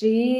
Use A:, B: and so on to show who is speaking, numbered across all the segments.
A: de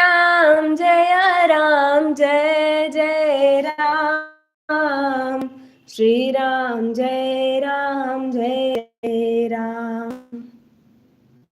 A: Ram, Jaya Ram, Jaya Jaya Ram. Sri Ram, Jaya Ram, Jaya Ram.